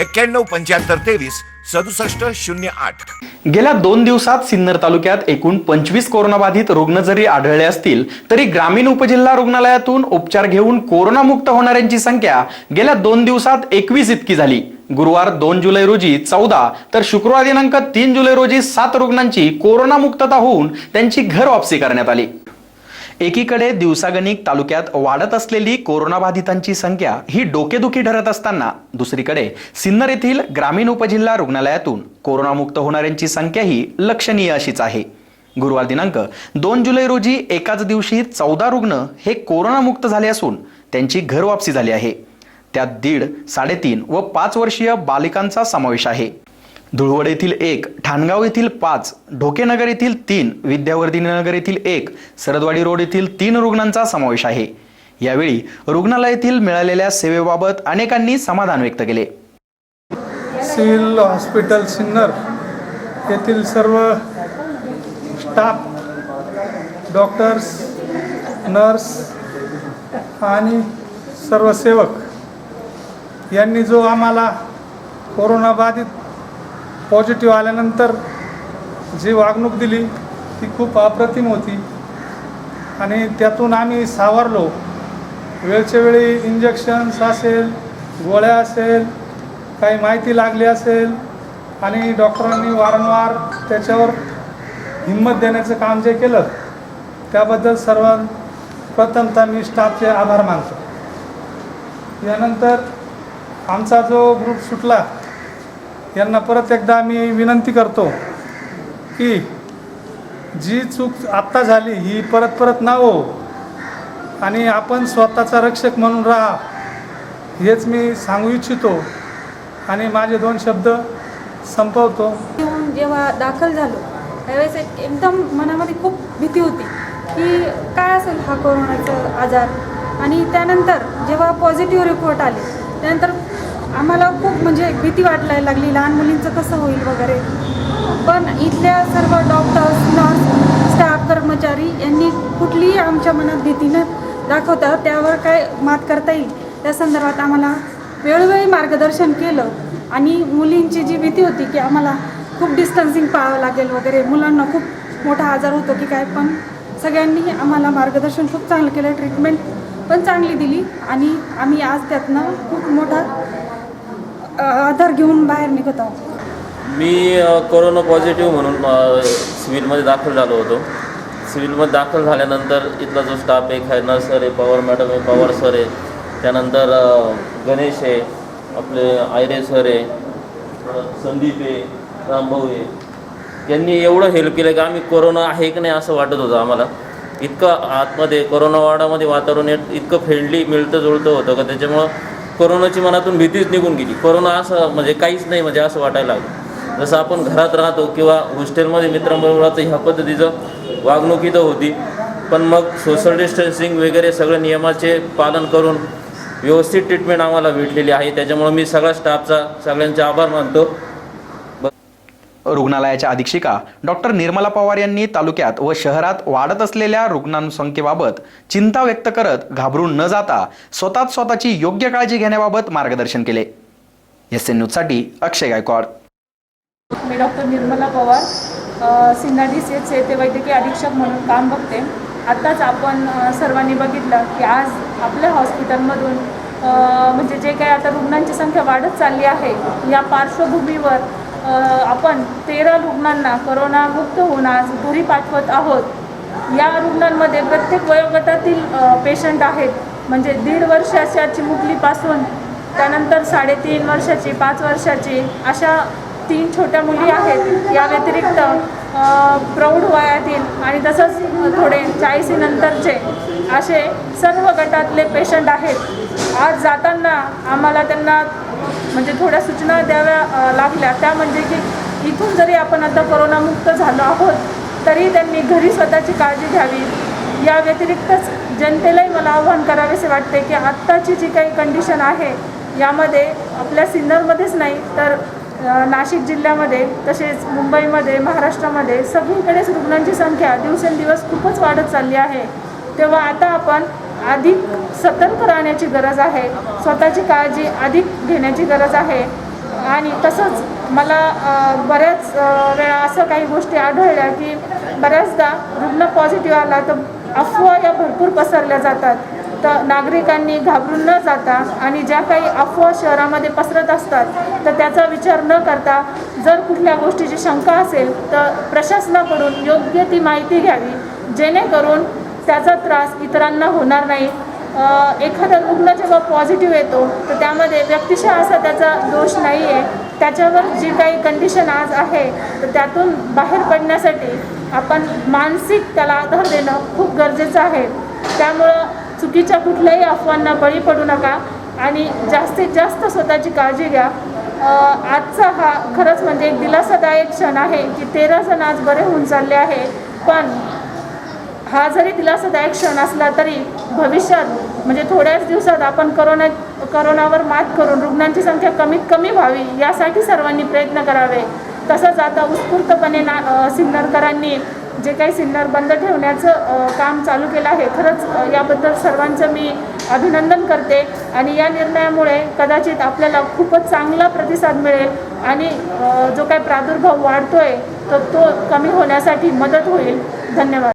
एक्क्याण्णव पंच्याहत्तर तेवीस सदुसष्ट शून्य आठ. गेल्या दोन दिवसात सिन्नर तालुक्यात एकूण पंचवीस कोरोनाबाधित रुग्ण जरी आढळले असतील तरी ग्रामीण उपजिल्हा रुग्णालयातून उपचार घेऊन कोरोनामुक्त होणाऱ्यांची संख्या गेल्या दोन दिवसात एकवीस इतकी झाली. गुरुवार दोन जुलै रोजी चौदा तर शुक्रवार दिनांक तीन जुलै रोजी सात रुग्णांची कोरोनामुक्तता होऊन त्यांची घर वापसी करण्यात आली. एकीकडे दिवसागणिक तालुक्यात वाढत असलेली कोरोनाबाधितांची संख्या ही डोकेदुखी ठरत असताना दुसरीकडे सिन्नर येथील ग्रामीण उपजिल्हा रुग्णालयातून कोरोनामुक्त होणाऱ्यांची संख्याही लक्षणीय अशीच आहे. गुरुवार दिनांक दोन जुलै रोजी एकाच दिवशी चौदा रुग्ण हे कोरोनामुक्त झाले असून त्यांची घरवापसी झाली आहे. त्यात दीड साडेतीन व पाच वर्षीय बालिकांचा समावेश आहे. धुळवड येथील एक ठाणगाव येथील पाच ढोकेनगर येथील तीन विद्यावर्धिनीनगर येथील एक सरदवाडी रोड येथील तीन रुग्णांचा समावेश आहे. यावेळी रुग्णालयातील मिळालेल्या सेवेबाबत अनेकांनी समाधान व्यक्त केले. सिव्हिल हॉस्पिटल सिन्नर येथील सर्व स्टाफ डॉक्टर्स नर्स आणि सर्व सेवक यांनी जो आम्हाला कोरोनाबाधित पॉझिटिव्ह आल्यानंतर जी वागणूक दिली ती खूप अप्रतिम होती. आणि त्यातून आम्ही सावरलो. वेळच्या वेळी इंजेक्शन्स असेल गोळ्या असेल काही माहिती लागली असेल आणि डॉक्टरांनी वारंवार त्याच्यावर हिंमत देण्याचं काम जे केलं त्याबद्दल सर्व प्रथमतः मी स्टाफचे आभार मानतो. यानंतर आमचा जो ग्रुप सुटला यांना परत एकदा आम्ही विनंती करतो की जी चूक आत्ता झाली ही परत परत ना हो आणि आपण स्वतःचा रक्षक म्हणून राहा हेच मी सांगू इच्छितो आणि माझे दोन शब्द संपवतो. येऊन जेव्हा दाखल झालो त्यावेळेस एकदम मनामध्ये खूप भीती होती की काय असेल हा कोरोनाचा आजार? आणि त्यानंतर जेव्हा पॉझिटिव्ह रिपोर्ट आले त्यानंतर आम्हाला खूप म्हणजे भीती वाटायला लागली लहान मुलींचं कसं होईल वगैरे. पण इथल्या सर्व डॉक्टर्स नर्स स्टाफ कर्मचारी यांनी कुठलीही आमच्या मनात भीती न दाखवता त्यावर काय मात करता येईल त्या संदर्भात आम्हाला वेळोवेळी मार्गदर्शन केलं. आणि मुलींची जी भीती होती की आम्हाला खूप डिस्टन्सिंग पाहावं लागेल वगैरे मुलांना खूप मोठा आजार होतो की काय पण सगळ्यांनी आम्हाला मार्गदर्शन खूप चांगलं केलं ट्रीटमेंट पण चांगली दिली. आणि आम्ही आज त्यातनं खूप मोठा आधार घेऊन बाहेर निघत आहोत. मी कोरोना पॉझिटिव्ह म्हणून सिव्हिलमध्ये दाखल झालो होतो. सिव्हिलमध्ये दाखल झाल्यानंतर इथला जो स्टाफ आहे नर्स सर आहे पवार मॅडम आहे पवार सर आहे. त्यानंतर गणेश आहे आपले आयरे सर आहे संदीप आहे रामभाऊ आहे. यांनी एवढं हेल्प केलं की आम्ही कोरोना आहे की नाही असं वाटत होतं आम्हाला. इतकं आतमध्ये कोरोना वार्डामध्ये वातावरण इतकं फ्रेंडली मिळतं जुळतं होतं का? त्याच्यामुळं कोरोनाची मनातून भीतीच निघून गेली. कोरोना असं म्हणजे काहीच नाही म्हणजे असं वाटायला लागलं. जसं आपण घरात राहतो किंवा हॉस्टेलमध्ये मित्रांबरोबर राहतो ह्या पद्धतीचं वागणूक इथं होती. पण मग सोशल डिस्टन्सिंग वगैरे सगळं नियमाचे पालन करून व्यवस्थित ट्रीटमेंट आम्हाला भेटलेली आहे. त्याच्यामुळं मी सगळ्या स्टाफचा सगळ्यांचे आभार मानतो. रुग्णालयाच्या अधीक्षिका डॉक्टर निर्मला पवार यांनी तालुक्यात व शहरात वाढत असलेल्या रुग्णांसंख्येबाबत चिंता व्यक्त करत घाबरून न जाता स्वतःच स्वतःची योग्य काळजी घेण्याबाबत मार्गदर्शन केले. एस एन न्यूजसाठी अक्षय गायकवाड. मी डॉक्टर निर्मला पवार अ, सिन्नर डी येथे वैद्यकीय अधीक्षक म्हणून काम बघते. आत्ताच आपण सर्वांनी बघितलं की आज आपल्या हॉस्पिटलमधून म्हणजे जे काही आता रुग्णांची संख्या वाढत चालली आहे या पार्श्वभूमीवर आपण तेरा रुग्णांना करोनामुक्त होऊन आज घरी पाठवत आहोत. या रुग्णांमध्ये प्रत्येक वयोगटातील पेशंट आहेत. म्हणजे दीड वर्षाच्या चिमुकलीपासून त्यानंतर साडेतीन वर्षाची पाच वर्षाची अशा तीन छोट्या मुली आहेत. या व्यतिरिक्त प्रौढ वयातील आणि तसंच थोडे चाळीसीनंतरचे असे सर्व गटातले पेशंट आहेत. आज जाताना आम्हाला त्यांना म्हणजे थोड्या सूचना द्याव्या लागल्या. त्या म्हणजे की इथून जरी आपण आता करोनामुक्त झालो आहोत तरी त्यांनी घरी स्वतःची काळजी घ्यावी. या व्यतिरिक्तच जनतेलाही मला आव्हान करावेसे वाटते की आत्ताची जी काही कंडिशन आहे यामध्ये आपल्या सिन्नरमध्येच नाही तर नाशिक जिल्ह्यामध्ये तसेच मुंबईमध्ये महाराष्ट्रामध्ये सगळीकडेच रुग्णांची संख्या दिवसेंदिवस खूपच वाढत चालली आहे. तेव्हा आता आपण अधिक सतर्क राहण्याची गरज आहे. स्वतःची काळजी अधिक घेण्याची गरज आहे. आणि तसंच मला बऱ्याच वेळा असं काही गोष्टी आढळल्या की बऱ्याचदा रुग्ण पॉझिटिव्ह आला तर अफवा या भरपूर पसरल्या जातात. तर नागरिकांनी घाबरून न जाता आणि ज्या काही अफवा शहरामध्ये पसरत असतात तर त्याचा विचार न करता जर कुठल्या गोष्टीची शंका असेल तर प्रशासनाकडून योग्य ती माहिती घ्यावी. जेणेकरून त्याचा त्रास इतरांना होणार नाही. एखादा रुग्ण जेव्हा पॉझिटिव्ह येतो तर त्यामध्ये व्यक्तिशः असा त्याचा दोष नाही आहे त्याच्यावर जी काही कंडिशन आज आहे तर त्यातून बाहेर पडण्यासाठी आपण मानसिक त्याला आधार देणं खूप गरजेचं आहे. त्यामुळं चुकीच्या कुठल्याही अफवांना बळी पडू नका आणि जास्तीत जास्त स्वतःची काळजी घ्या. आजचा हा खरंच म्हणजे एक दिलासादायक क्षण आहे की तेरा जण आज बरे होऊन चालले आहे. पण हा जरी दिलासादायक क्षण असला तरी भविष्यात म्हणजे थोड्याच दिवसात आपण करोना करोनावर मात करून रुग्णांची संख्या कमीत कमी व्हावी यासाठी सर्वांनी प्रयत्न करावे. तसंच आता उत्स्फूर्तपणे ना सिन्नरकरांनी जे काही सिन्नर बंद ठेवण्याचं काम चालू केलं आहे खरंच याबद्दल सर्वांचं मी अभिनंदन करते. आणि या निर्णयामुळे कदाचित आपल्याला खूपच चांगला प्रतिसाद मिळेल आणि जो काही प्रादुर्भाव वाढतोय तर तो कमी होण्यासाठी मदत होईल. धन्यवाद.